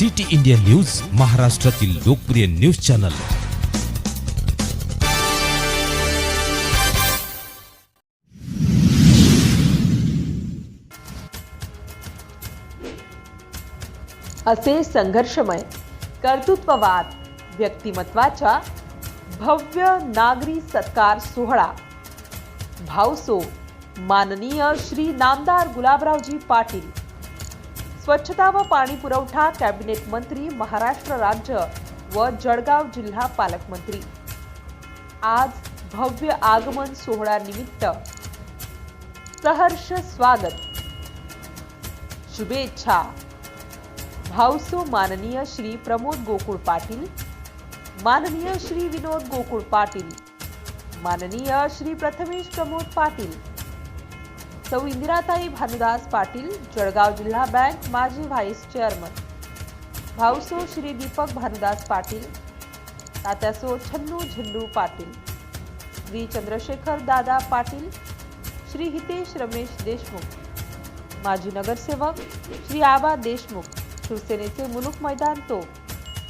City India news महाराष्ट्रातील लोकप्रिय news channel. असे संघर्षमय कर्तृत्ववाद व्यक्तिमत्वाच्या भव्य नागरी सत्कार सोहळा. भावसो माननीय श्री नामदार गुलाबरावजी पाटील स्वच्छता व पाणी पुरवठा कॅबिनेट मंत्री महाराष्ट्र राज्य व जळगाव जिल्हा पालकमंत्री. आज भव्य आगमन सोहळ्यानिमित्त सहर्ष स्वागत. शुभेच्छा. भाऊसो माननीय श्री प्रमोद गोकुळ पाटील माननीय श्री विनोद गोकुळ पाटील माननीय श्री प्रथमेश प्रमोद पाटील सौ इंदिराताई भानुदास पाटील जळगाव जिल्हा बँक माजी व्हाईस चेअरमन. भाऊसो श्री दीपक भानुदास पाटील तात्यासो छन्नू झेंडू पाटील श्री चंद्रशेखर दादा पाटील श्री हितेश रमेश देशमुख. माजी नगरसेवक श्री आबा देशमुख शिवसेनेचे मुलुक मैदान तो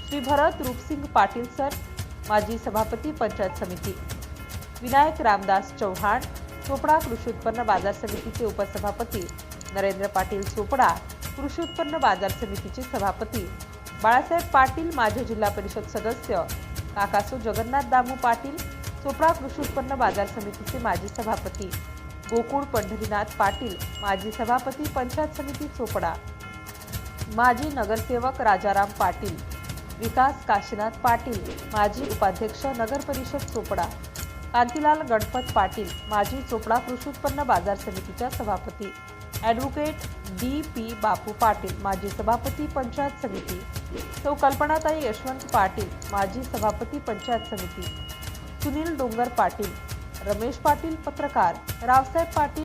श्री भरत रूपसिंग पाटील सर माजी सभापती पंचायत समिती. विनायक रामदास चव्हाण चोपडा कृषी उत्पन्न बाजार समितीचे उपसभापती नरेंद्र पाटील चोपडा कृषी उत्पन्न बाजार समितीचे सभापती बाळासाहेब पाटील माजी जिल्हा परिषद सदस्य काकासो जगन्नाथ दामू पाटील चोपडा कृषी उत्पन्न बाजार समितीचे माजी सभापती गोकुळ पंढरीनाथ पाटील माजी सभापती पंचायत समिती चोपडा माजी नगरसेवक राजाराम पाटील विकास काशीनाथ पाटील माजी उपाध्यक्ष नगर परिषद चोपडा. कांतीलाल गणपत पाटील माजी चोपडा कृषी उत्पन्न बाजार समितीच्या सभापती. Advocate D P Bapu Patil माजी सभापती पंचायत समिती. सौ कल्पनाताई यशवंत पाटील माजी सभापती पंचायत समिती. सुनील डोंगर पाटील रमेश पाटील पत्रकार रावसाहेब पाटील